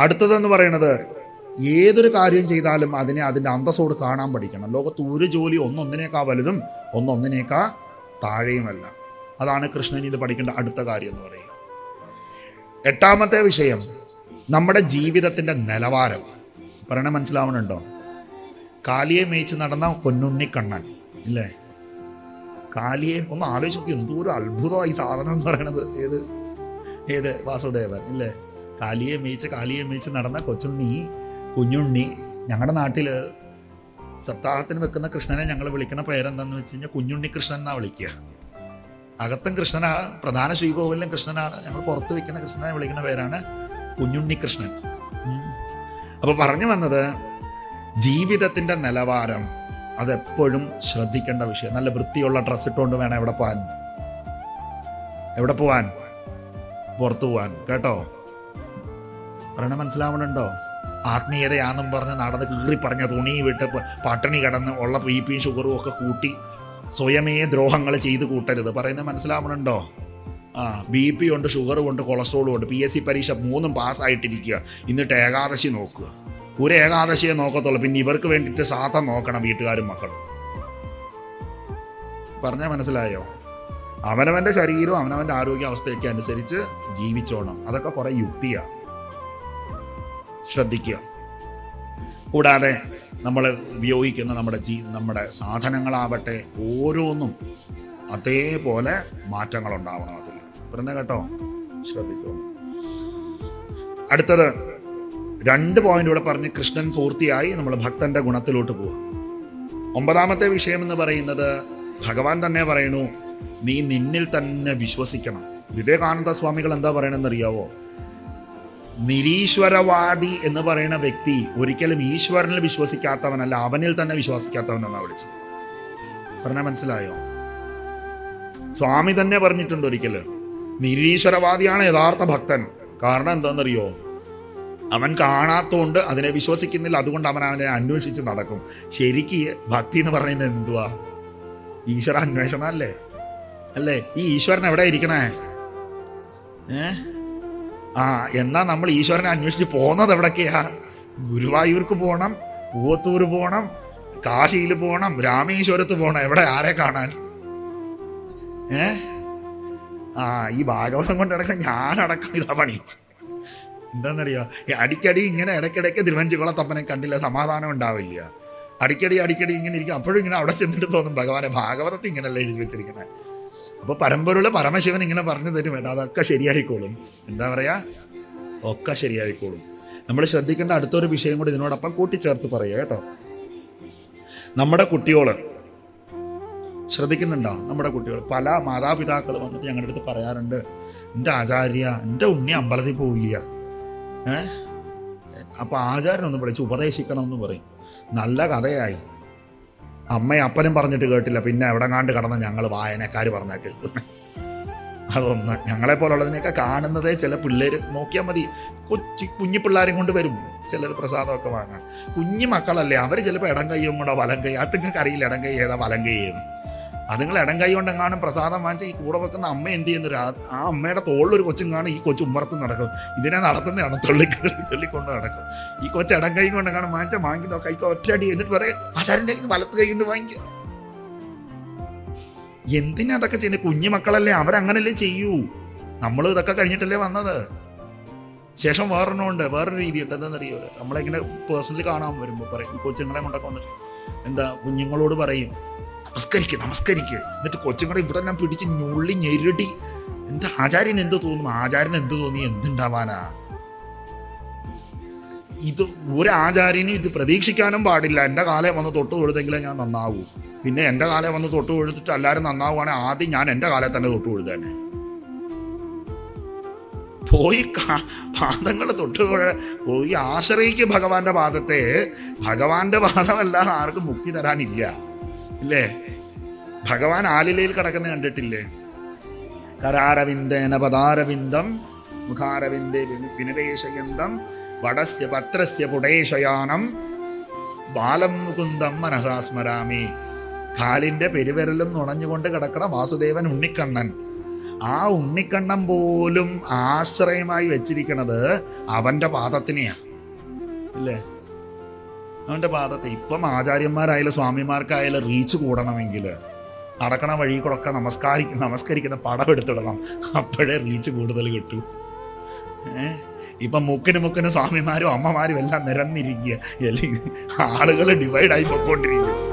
അടുത്തതെന്ന് പറയുന്നത് ഏതൊരു കാര്യം ചെയ്താലും അതിനെ അതിന്റെ അന്തസ്സോട് കാണാൻ പഠിക്കണം. ലോകത്ത് ഒരു ജോലി ഒന്നൊന്നിനേക്കാ വലുതും ഒന്നൊന്നിനേക്കാ താഴെയുമല്ല. അതാണ് കൃഷ്ണൻ ഇത് പഠിക്കേണ്ട അടുത്ത കാര്യം എന്ന് പറയുക. എട്ടാമത്തെ വിഷയം നമ്മുടെ ജീവിതത്തിന്റെ നിലവാരം. പറയണ മനസ്സിലാവണുണ്ടോ? കാലിയെ മേയിച്ച് നടന്ന പൊന്നുണ്ണിക്കണ്ണൻ ഇല്ലേ? കാലിയെ ഒന്ന് ആലോചിച്ച് നോക്കി എന്തോ ഒരു അത്ഭുതമായി സാധനം എന്ന് പറയണത്. ഏത്? ഏത്? വാസുദേവൻ ഇല്ലേ? കാലിയെ മേയിച്ച് കാലിയെ മേയിച്ച് നടന്ന കൊച്ചുണ്ണി കുഞ്ഞുണ്ണി ഞങ്ങളുടെ നാട്ടിൽ സപ്താഹത്തിന് വെക്കുന്ന കൃഷ്ണനെ ഞങ്ങൾ വിളിക്കുന്ന പേരെന്താന്ന് വെച്ച് കഴിഞ്ഞാൽ കുഞ്ഞുണ്ണി കൃഷ്ണൻ എന്നാ വിളിക്കുക അകത്തും കൃഷ്ണനാണ് പ്രധാന ശ്രീകോവിലും കൃഷ്ണനാണ്. ഞങ്ങൾ പുറത്ത് വെക്കുന്ന കൃഷ്ണനെ വിളിക്കുന്ന പേരാണ് കുഞ്ഞുണ്ണി കൃഷ്ണൻ. അപ്പോൾ അപ്പൊ പറഞ്ഞു വന്നത് ജീവിതത്തിന്റെ നിലവാരം അതെപ്പോഴും ശ്രദ്ധിക്കേണ്ട വിഷയം. നല്ല വൃത്തിയുള്ള ഡ്രസ്സ് ഇട്ടുകൊണ്ട് വേണം എവിടെ പോവാൻ. എവിടെ പോവാൻ? പുറത്തു പോവാൻ. കേട്ടോ? പറയണ മനസ്സിലാവണുണ്ടോ? ആത്മീയതയാന്നും പറഞ്ഞ് നടന്ന് കീറി പറഞ്ഞ തുണി വിട്ട് പട്ടണി കിടന്ന് ഉള്ള ബി പിയും ഷുഗറും ഒക്കെ കൂട്ടി സ്വയമേ ദ്രോഹങ്ങൾ ചെയ്ത് കൂട്ടരുത്. പറയുന്നത് മനസ്സിലാവണുണ്ടോ? ആ ബി പി ഉണ്ട് ഷുഗറും ഉണ്ട് കൊളസ്ട്രോളും ഉണ്ട് പി എസ് സി പരീക്ഷ മൂന്നും പാസ്സായിട്ടിരിക്കുക. എന്നിട്ട് ഏകാദശി നോക്കുക. ഒരു ഏകാദശിയെ നോക്കത്തുള്ളൂ. പിന്നെ ഇവർക്ക് വേണ്ടിയിട്ട് സാധനം നോക്കണം വീട്ടുകാരും മക്കളും. പറഞ്ഞ മനസ്സിലായോ? അവനവന്റെ ശരീരവും അവനവന്റെ ആരോഗ്യാവസ്ഥയൊക്കെ അനുസരിച്ച് ജീവിച്ചോണം. അതൊക്കെ കുറേ യുക്തിയാണ്. ശ്രദ്ധിക്കുക. കൂടാതെ നമ്മൾ ഉപയോഗിക്കുന്ന നമ്മുടെ ജീ നമ്മുടെ സാധനങ്ങളാവട്ടെ ഓരോന്നും അതേപോലെ മാറ്റങ്ങൾ ഉണ്ടാവണം അതിൽ. പറഞ്ഞ കേട്ടോ? ശ്രദ്ധിക്കൂ. അടുത്തത് രണ്ട് പോയിന്റ് ഇവിടെ പറഞ്ഞ് കൃഷ്ണൻ പൂർത്തിയായി നമ്മൾ ഭക്തന്റെ ഗുണത്തിലോട്ട് പോവാം. ഒമ്പതാമത്തെ വിഷയം എന്ന് പറയുന്നത് ഭഗവാൻ തന്നെ പറയണു നീ നിന്നിൽ തന്നെ വിശ്വസിക്കണം. വിവേകാനന്ദ സ്വാമികൾ എന്താ പറയണമെന്നറിയാവോ നിരീശ്വരവാദി എന്ന് പറയുന്ന വ്യക്തി ഒരിക്കലും ഈശ്വരനിൽ വിശ്വസിക്കാത്തവനല്ല അവനിൽ തന്നെ വിശ്വസിക്കാത്തവനെന്നാണ് വിളിച്ചത്. പറഞ്ഞാൽ മനസ്സിലായോ? സ്വാമി തന്നെ പറഞ്ഞിട്ടുണ്ട് ഒരിക്കൽ നിരീശ്വരവാദിയാണ് യഥാർത്ഥ ഭക്തൻ. കാരണം എന്താണെന്നറിയോ? അവൻ കാണാത്തതുകൊണ്ട് അതിനെ വിശ്വസിക്കുന്നില്ല അതുകൊണ്ട് അവൻ അവനെ അന്വേഷിച്ച് നടക്കും. ശരിക്ക് ഭക്തി എന്ന് പറയുന്നത് എന്തുവാ? ഈശ്വര അന്വേഷണം അല്ലേ? അല്ലേ? ഈ ഈശ്വരൻ എവിടെ ഇരിക്കണേ? ഏ? ആ എന്നാ നമ്മൾ ഈശ്വരനെ അന്വേഷിച്ച് പോകുന്നത് എവിടൊക്കെയാ? ഗുരുവായൂർക്ക് പോകണം പൂവത്തൂർ പോകണം കാശിയിൽ പോകണം രാമേശ്വരത്ത് പോകണം എവിടെ? ആരെ കാണാൻ? ഏ? ആ ഈ ഭാഗവതം കൊണ്ട് അടക്കം ഞാനടക്കം ഇതാ പണി. എന്താണെന്നറിയോ അടിക്കടി ഇങ്ങനെ ഇടയ്ക്കിടയ്ക്ക് തിരുവഞ്ചിക്കുളത്തപ്പനെ കണ്ടില്ല സമാധാനം ഉണ്ടാവില്ല. അടിക്കടി അടിക്കടി ഇങ്ങനെ ഇരിക്കും. അപ്പോഴും ഇങ്ങനെ അവിടെ ചെന്നിട്ട് തോന്നും ഭഗവാനെ ഭാഗവതത്തിൽ ഇങ്ങനെയല്ല എഴുതി വെച്ചിരിക്കുന്നത്? അപ്പോൾ പരമ്പരയുള്ള പരമശിവൻ ഇങ്ങനെ പറഞ്ഞു തരും വേണ്ട അതൊക്കെ ശരിയായിക്കോളും. എന്താ പറയാ? ഒക്കെ ശരിയായിക്കോളും. നമ്മൾ ശ്രദ്ധിക്കേണ്ട അടുത്തൊരു വിഷയം കൂടി ഇതിനോടൊപ്പം കൂട്ടിച്ചേർത്ത് പറയുക കേട്ടോ. നമ്മുടെ കുട്ടിയോൾ. ശ്രദ്ധിക്കുന്നുണ്ടോ? നമ്മുടെ കുട്ടികൾ പല മാതാപിതാക്കൾ വന്നിട്ട് ഞങ്ങളുടെ അടുത്ത് പറയാറുണ്ട്. എന്റെ ആചാര്യ എന്റെ ഉണ്ണി അമ്പലത്തിൽ പോവില്ല. ഏഹ് അപ്പോൾ ആചാര്യനൊന്ന് വിളിച്ച് ഉപദേശിക്കണമെന്ന് പറയും. നല്ല കഥയായി. അമ്മയും അപ്പനും പറഞ്ഞിട്ട് കേട്ടില്ല. പിന്നെ എവിടെ കാണ്ട് കടന്ന ഞങ്ങൾ വായനക്കാർ പറഞ്ഞാൽ കേൾക്കുന്നത് അതൊന്ന് ഞങ്ങളെ പോലുള്ളതിനെയൊക്കെ കാണുന്നതേ ചില പിള്ളേർ നോക്കിയാൽ മതി. കൊച്ചു കുഞ്ഞു പിള്ളേരും കൊണ്ട് വരും. ചിലർ പ്രസാദമൊക്കെ വാങ്ങാൻ. കുഞ്ഞു മക്കളല്ലേ അവർ ചിലപ്പോൾ ഇടം കൈയും കൊണ്ടോ വലം കൈ അത് നിങ്ങൾക്ക് അറിയില്ല ഇടം കൈ ഏതാ വലം കൈ ഏത്? അതുങ്ങൾ ഇടം കൈ കൊണ്ട് പ്രസാദം വാങ്ങിച്ച ഈ കൂടെ വെക്കുന്ന അമ്മ എന്ത് ചെയ്യുന്നു ആ അമ്മയുടെ തോളിലൊരു കൊച്ചും കാണും ഈ കൊച്ചു ഉമ്മറത്ത് നടക്കും. ഇതിനെ നടത്തുന്നതാണ്. തുള്ളി തുള്ളിക്കൊണ്ട് നടക്കും. ഈ കൊച്ചു ഇടം കൈ കാണും എങ്ങാനും വാങ്ങിച്ച വാങ്ങിക്കുന്ന കൈക്ക് ഒറ്റയടി എന്നിട്ട് പറയും ആശാരന്റെ കയ്യിൽ വലത്ത് കൈ കൊണ്ട് വാങ്ങിക്കുക എന്തിനാ അതൊക്കെ ചെയ്യുന്നത് കുഞ്ഞു മക്കളല്ലേ അവരങ്ങനല്ലേ ചെയ്യൂ. നമ്മൾ ഇതൊക്കെ കഴിഞ്ഞിട്ടല്ലേ വന്നത്. ശേഷം വേറൊരെണ്ണമുണ്ട് വേറൊരു രീതി ഉണ്ട് എന്താണെന്നറിയോ നമ്മളിങ്ങനെ പേഴ്സണലി കാണാൻ വരുമ്പോൾ പറയും കൊച്ചുങ്ങളെ കൊണ്ടൊക്കെ വന്നിട്ട് എന്താ കുഞ്ഞുങ്ങളോട് പറയും നമസ്കരിക്കുക നമസ്കരിക്കുക എന്നിട്ട് കൊച്ചുങ്ങളെ ഇവിടെ എല്ലാം പിടിച്ച് ഞുള്ളി ഞെരുടി. എന്ത് ആചാര്യൻ എന്ത് തോന്നും? ആചാര്യൻ എന്ത് തോന്നി? എന്തുണ്ടാവാനാ? ഇത് ഒരു ആചാര്യനും ഇത് പ്രതീക്ഷിക്കാനും പാടില്ല. എന്റെ കാലം വന്ന് തൊട്ട് തൊഴുതെങ്കിലേ ഞാൻ നന്നാവൂ. പിന്നെ എന്റെ കാലം വന്ന് തൊട്ട് കൊഴുതിട്ട് എല്ലാവരും നന്നാവുകയാണെങ്കിൽ ആദ്യം ഞാൻ എന്റെ കാലം തന്നെ തൊട്ട് തൊഴുതന്നെ. പോയി പാദങ്ങൾ തൊട്ട് പോയി ആശ്രയിക്കും ഭഗവാന്റെ പാദത്തെ. ഭഗവാന്റെ പാദമല്ലാതെ ആർക്കും മുക്തി തരാനില്ല. ഇല്ലേ? ഭഗവാൻ ആലിലയിൽ കിടക്കുന്ന കണ്ടിട്ടില്ലേ? കരാരവിന്ദേന പദാരവിന്ദം മുഖാരവിന്ദേ വിനവേശയന്തം വടസ്യ പത്രസ്യ പുടേശയാനം ബാലം മുകുന്ദം മനസാസ്മരാമി കാലിന്റെ പെരുവിരലും നുണഞ്ഞുകൊണ്ട് കിടക്കണ വാസുദേവൻ ഉണ്ണിക്കണ്ണൻ. ആ ഉണ്ണിക്കണ്ണൻ പോലും ആശ്രയമായി വെച്ചിരിക്കണത് അവന്റെ പാദത്തിനെയാണ് ഇല്ലേ? അവന്റെ പാദത്തെ ഇപ്പം ആചാര്യന്മാരായാലും സ്വാമിമാർക്കായാലും റീച്ച് കൂടണമെങ്കിൽ നടക്കണ വഴി കൂടൊക്കെ നമസ്കാരി നമസ്കരിക്കുന്ന പടം എടുത്തിടണം അപ്പോഴേ റീച്ച് കൂടുതൽ കിട്ടൂ. ഇപ്പം മുക്കിന് മുക്കിന് സ്വാമിമാരും അമ്മമാരും എല്ലാം നിരന്നിരിക്കുക. അല്ലെങ്കിൽ ആളുകൾ ഡിവൈഡായി പൊക്കോണ്ടിരിക്കും.